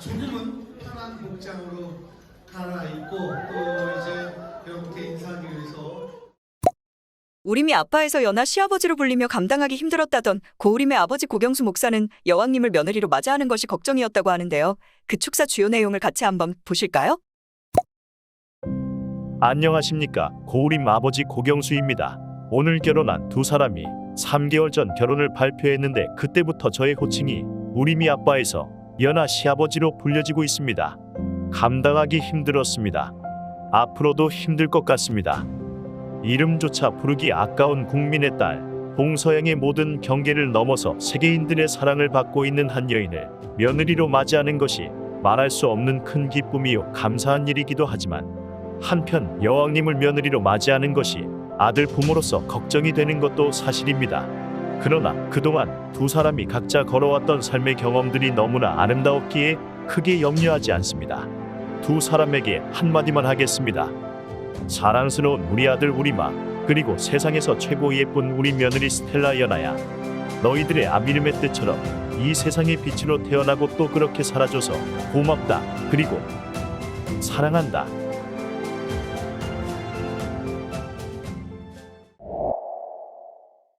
조금은 편한 복장으로 갈아입고 또 이제 여러분께 인사하기 위해서 우림이 아빠에서 연하 시아버지로 불리며 감당하기 힘들었다던 고우림의 아버지 고경수 목사는 여왕님을 며느리로 맞이하는 것이 걱정이었다고 하는데요. 그 축사 주요 내용을 같이 한번 보실까요? 안녕하십니까 고우림 아버지 고경수입니다. 오늘 결혼한 두 사람이 3개월 전 결혼을 발표했는데 그때부터 저의 호칭이 우림이 아빠에서 연하 시아버지로 불려지고 있습니다. 감당하기 힘들었습니다. 앞으로도 힘들 것 같습니다. 이름조차 부르기 아까운 국민의 딸 봉서양의 모든 경계를 넘어서 세계인들의 사랑을 받고 있는 한 여인을 며느리로 맞이하는 것이 말할 수 없는 큰 기쁨이요 감사한 일이기도 하지만 한편 여왕님을 며느리로 맞이하는 것이 아들 부모로서 걱정이 되는 것도 사실입니다. 그러나 그동안 두 사람이 각자 걸어왔던 삶의 경험들이 너무나 아름다웠기에 크게 염려하지 않습니다. 두 사람에게 한마디만 하겠습니다. 사랑스러운 우리 아들 우리마 그리고 세상에서 최고 예쁜 우리 며느리 스텔라 연아야 너희들의 아비름의 뜻처럼 이 세상의 빛으로 태어나고 또 그렇게 살아줘서 고맙다 그리고 사랑한다